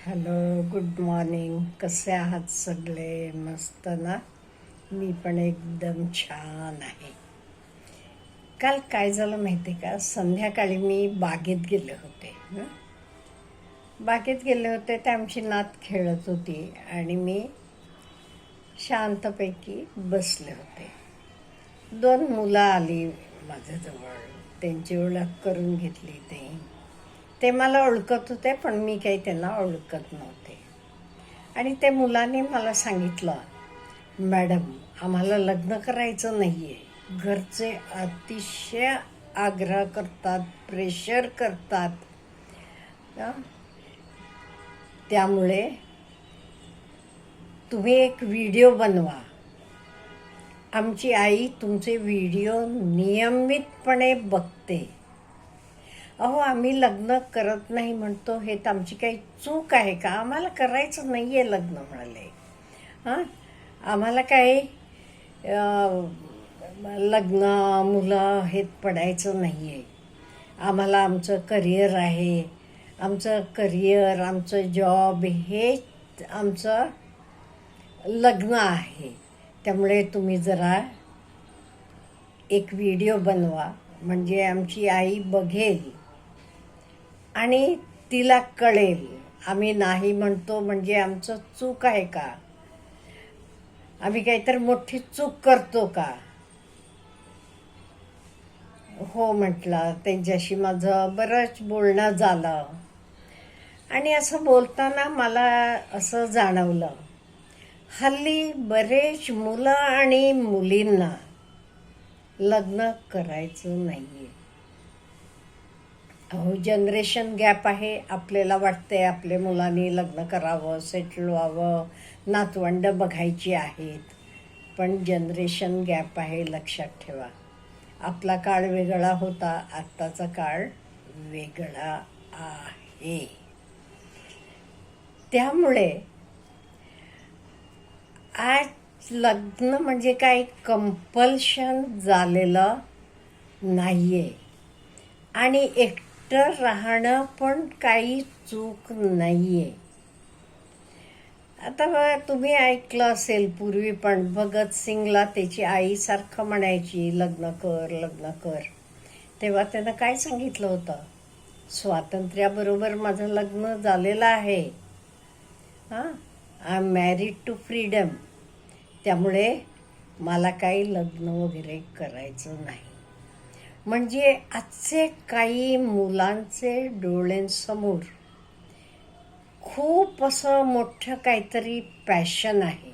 Hello good morning कसे आहात सगळे? मस्त ना? मी पण एकदम छान आहे. काल काय झालं माहिती का? संध्याकाळी मी बागेत गेले होते बागेत गेले होते ते आमची नात खेळत होती आणि मी शांतपैकी बसले होते. दोन मुलं आली माझ्याजवळ. त्यांची ओळख करून घेतली ते. ते मला ओळखत होते पण मी काही त्यांना ओळखत नव्हते. आणि त्या मुलाने मला सांगितलं मॅडम आम्हाला लग्न करायचं नाही आहे घरचे अतिशय आग्रह करतात प्रेशर करतात. त्यामुळे तुम्ही एक व्हिडिओ बनवा. आमची आई तुमचे व्हिडिओ नियमितपणे बघते. अहो आम्ही लग्न करत नाही म्हणतो हे तर आमची काही चूक आहे का? आम्हाला करायचं नाही आहे लग्न म्हणाले. हां? आम्हाला काही लग्न मुलं हे पडायचं नाही आहे आम्हाला आमचं करिअर आहे. आमचं करिअर आमचं जॉब हे आमचं लग्न आहे. त्यामुळे तुम्ही जरा एक व्हिडिओ बनवा. म्हणजे आमची आई बघेल. आणि तिला कळेल. आम्ही नाही म्हणतो म्हणजे आमचं चूक आहे का? आम्ही काहीतरी मोठी चूक करतो का? हो म्हटलं त्यांच्याशी माझं बरंच बोलणं झालं. आणि असं बोलताना मला असं जाणवलं हल्ली बरेच मुलं आणि मुलींना लग्न करायचं नाही आहे अहो जनरेशन गॅप आहे. आपल्याला वाटते आपल्या मुलांनी लग्न करावं सेटल व्हावं नातवंड बघायची आहेत. पण जनरेशन गॅप आहे लक्षात ठेवा. आपला काळ वेगळा होता आत्ताचा काळ वेगळा आहे. त्यामुळे आज लग्न म्हणजे काही कंपल्शन झालेलं नाही आहे आणि एक एकटं राहणं पण काही चूक नाही आहे आता बघा तुम्ही ऐकलं असेल पूर्वी पण भगतसिंगला त्याची आई सारखं म्हणायची लग्न कर लग्न कर. तेव्हा त्यानं काय सांगितलं होतं? स्वातंत्र्याबरोबर माझं लग्न झालेलं आहे. हां? I am married to freedom त्यामुळे मला काही लग्न वगैरे करायचं नाही. म्हणजे आजचे काही मुलांचे डोळ्यांसमोर खूप असं मोठं काहीतरी पॅशन आहे.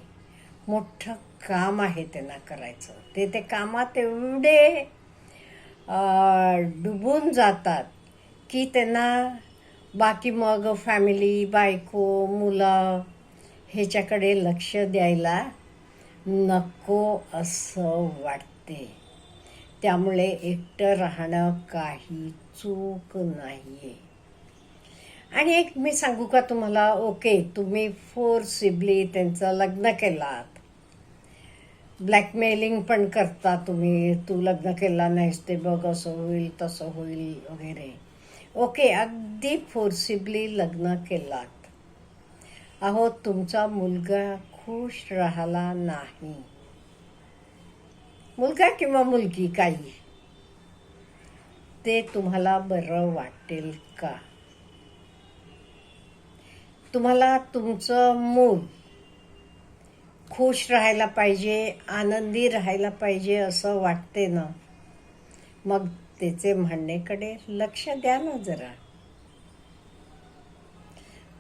मोठं काम आहे त्यांना करायचं. ते ते कामात एवढे डुबून जातात की त्यांना बाकी मग फॅमिली बायको मुलं ह्याच्याकडे लक्ष द्यायला नको असं वाटते. त्यामुळे एकटं राहणं काही चूक नाही आहे आणि एक मी सांगू का तुम्हाला? ओके तुम्ही फोर सिबली त्यांचं लग्न केलात. ब्लॅकमेलिंग पण करता तुम्ही. तू लग्न केला नाहीस ते बघ असं होईल तसं होईल वगैरे. ओके अगदी फोर्सिबली लग्न केलात. अहो तुमचा मुलगा खुश राहिला नाही. मुलगा किंवा मुलगी काही? ते तुम्हाला बरं वाटेल का? तुम्हाला तुमचं मूल खुश राहायला पाहिजे आनंदी राहायला पाहिजे असं वाटते ना? मग त्याचे म्हणणेकडे लक्ष द्या ना जरा.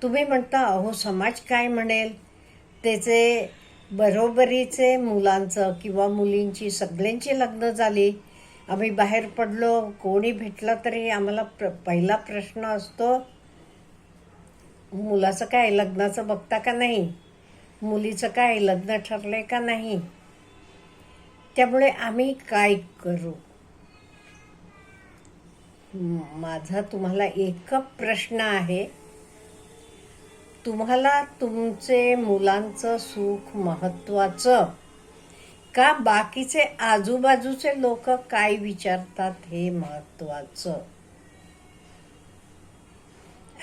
तुम्ही म्हणता अहो समाज काय म्हणेल? त्याचे बरोबरीचे मुलांचं किंवा मुलींची सगळ्यांची लग्न झाली. आम्ही बाहेर पडलो. कोणी भेटलं तरी आम्हाला प्र पहिला प्रश्न असतो मुलाचं काय? लग्नाचं बघता का नाही? मुलीचं काय? लग्न ठरलंय का नाही? त्यामुळे आम्ही काय करू? माझा तुम्हाला एक प्रश्न आहे. तुम्हाला तुमचे मुलांचं सुख महत्वाचं. का बाकीचे आजूबाजूचे लोक काय विचारतात हे महत्वाचं.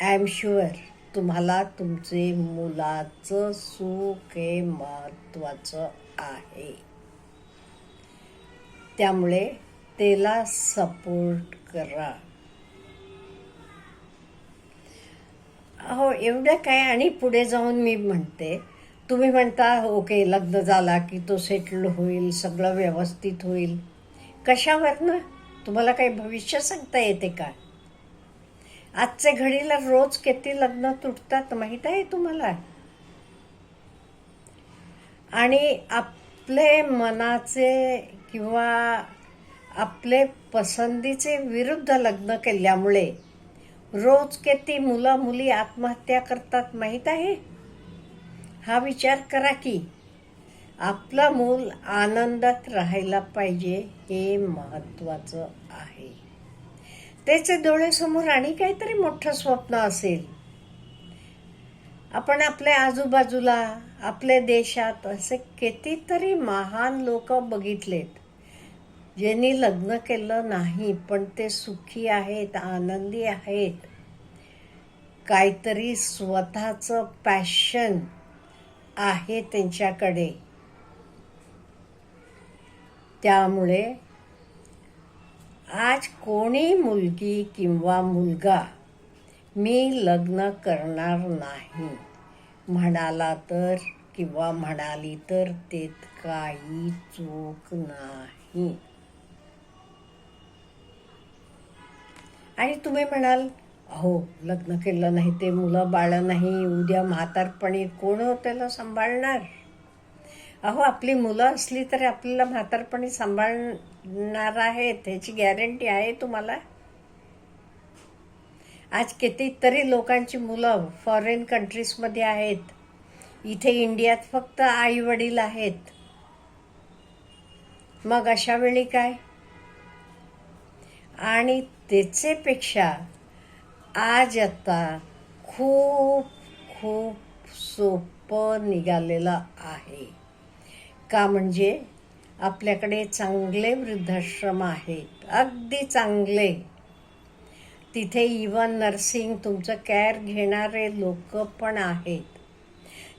आय एम शुअर तुम्हाला तुमचे मुलाचं सुख हे महत्वाचं आहे. त्यामुळे त्याला सपोर्ट करा. हो एवढं काय आणि पुढे जाऊन मी म्हणते. तुम्ही म्हणता हो, ओके लग्न झाला की तो सेटल होईल सगळं व्यवस्थित होईल. कशावर ना? तुम्हाला काही भविष्य सांगता येते का? आजचे घडीला रोज किती लग्न तुटतात माहीत आहे तुम्हाला? आणि आपले मनाचे किंवा आपले पसंतीचे विरुद्ध लग्न केल्यामुळे रोज किती मुलं मुली आत्महत्या करतात माहीत आहे? हा विचार करा की आपलं मूल आनंदात राहायला पाहिजे हे महत्वाचं आहे. त्याचे डोळ्यासमोर आणि काहीतरी मोठं स्वप्न असेल. आपण आपल्या आजूबाजूला आपल्या देशात असे कितीतरी महान लोक बघितलेत. ज्यांनी लग्न केलं नाही पण ते सुखी आहेत आनंदी आहेत. काहीतरी स्वतःचं पॅशन आहे त्यांच्याकडे. त्यामुळे आज कोणी मुलगी किंवा मुलगा मी लग्न करणार नाही. म्हणाला तर किंवा म्हणाली तर ते काही चूक नाही. आणि तुम्ही म्हणाल अहो लग्न केलं नाही ते मुलं बाळं नाही उद्या म्हातारपणी कोण त्याला सांभाळणार? अहो आपली मुलं असली तरी आपल्याला म्हातारपणी सांभाळणार आहेत ह्याची गॅरंटी आहे तुम्हाला? आज कितीतरी लोकांची मुलं फॉरेन कंट्रीजमध्ये आहेत. इथे इंडियात फक्त आई वडील आहेत. मग अशा वेळी काय? आणि त्याचेपेक्षा आज आता खूप खूप सोपं निघालेलं आहे. का म्हणजे आपल्याकडे चांगले वृद्धाश्रम आहेत अगदी चांगले. तिथे इवन नर्सिंग तुमचं केअर घेणारे लोक पण आहेत.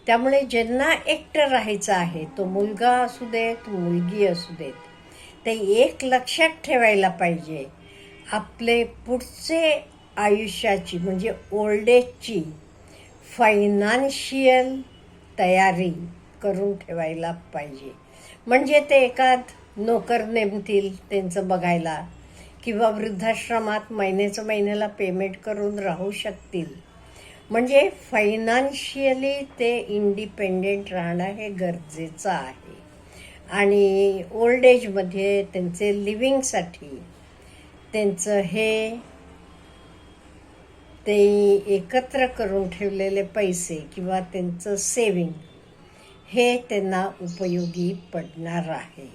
त्यामुळे ज्यांना एकटं राहायचं आहे तो मुलगा असू देत मुलगी असू देत ते एक लक्षात ठेवायला पाहिजे. आपले पुढचे आयुष्याची म्हणजे ओल्ड एजची फायनान्शियल तयारी करून ठेवायला पाहिजे. म्हणजे ते एकात नोकर नेमतील त्यांचं बघायला किंवा वृद्धाश्रमात महिन्याचं महिन्याला पेमेंट करून राहू शकतील. म्हणजे फायनान्शियली ते इंडिपेंडेंट राहणं हे गरजेचं आहे. आणि ओल्ड एजमध्ये त्यांचे लिव्हिंगसाठी त्यांचं हे ते एकत्र करून ठेवलेले पैसे किंवा त्यांचं सेविंग हे त्यांना उपयोगी पडणार आहे.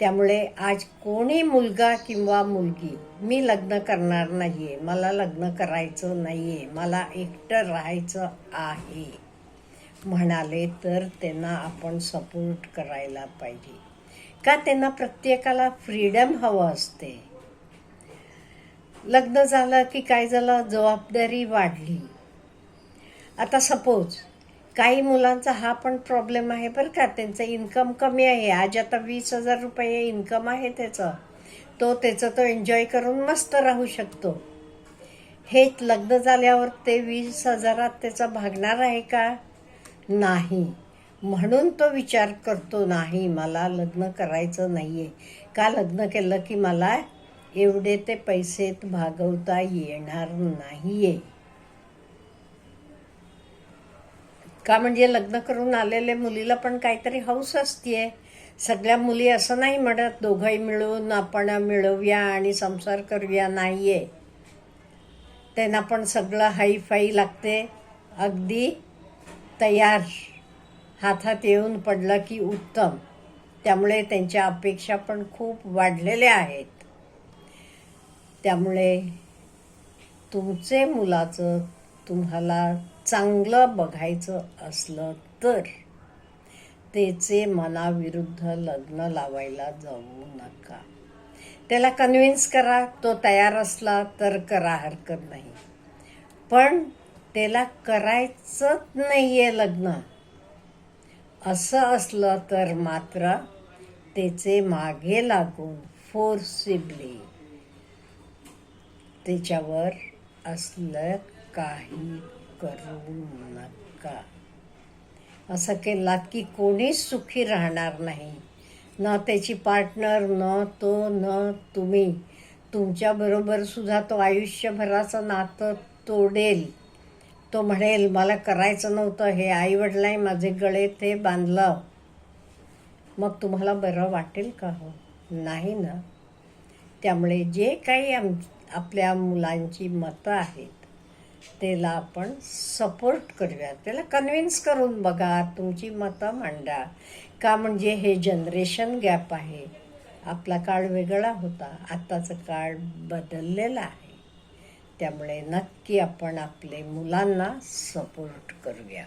त्यामुळे आज कोणी मुलगा किंवा मुलगी मी लग्न करणार नाही आहे मला लग्न करायचं नाही आहे मला एकटं राहायचं आहे म्हणाले तर त्यांना आपण सपोर्ट करायला पाहिजे. का त्यांना प्रत्येकाला फ्रीडम हवं असते? लग्न झालं की काय झालं? जबाबदारी वाढली. आता सपोज काही मुलांचा हा पण प्रॉब्लेम आहे बरं का. त्यांचं इन्कम कमी आहे. आज आता वीस हजार रुपये इन्कम आहे त्याचं. तो त्याचं तो एन्जॉय करून मस्त राहू शकतो. हे लग्न झाल्यावर ते वीस हजारात त्याचा भागणार आहे का? नाही. म्हणून तो विचार करतो नाही मला लग्न करायचं नाही आहे का लग्न केलं की मला एवढे ते पैसे भागवता येणार नाहीये. का म्हणजे लग्न करून आलेल्या मुलीला पण काहीतरी हौस असते सगळ्या मुली असं नाही म्हणत दोघंही मिळून आपण मिळवूया आणि संसार करूया. नाही आहे त्यांना पण सगळं हाईफाई लागते. अगदी तयार हातात येऊन पडलं की उत्तम. त्यामुळे त्यांच्या अपेक्षा पण खूप वाढलेल्या आहेत. त्यामुळे तुमचे मुलाचं तुम्हाला चांगलं बघायचं असलं तर त्याचे मनाविरुद्ध लग्न लावायला जाऊ नका. त्याला कन्व्हिन्स करा तो तयार असला तर करा हरकत नाही. पण त्याला करायचंच नाही आहे लग्न. असं असलं तर मात्र त्याचे मागे लागून फोर्सिबली त्याच्यावर असलं काही करू नका. असं केलात की कोणीच सुखी राहणार नाही. ना त्याची पार्टनर न तो न तुम्ही. तुमच्याबरोबर सुद्धा तो आयुष्यभराचं नातं तोडेल. तो म्हणेल मला करायचं नव्हतं हे आईवडिलांनी माझे गळे ते बांधलं. मग तुम्हाला बरं वाटेल का हो? नाही ना? त्यामुळे जे काही आम आपल्या मुलांची मतं आहेत त्याला आपण सपोर्ट करूया. त्याला कन्व्हिन्स करून बघा तुमची मतं मांडा. का म्हणजे हे जनरेशन गॅप आहे. आपला काळ वेगळा होता. आत्ताचा काळ बदललेला आहे. त्यामुळे नक्की आपण आपले मुलांना सपोर्ट करूया.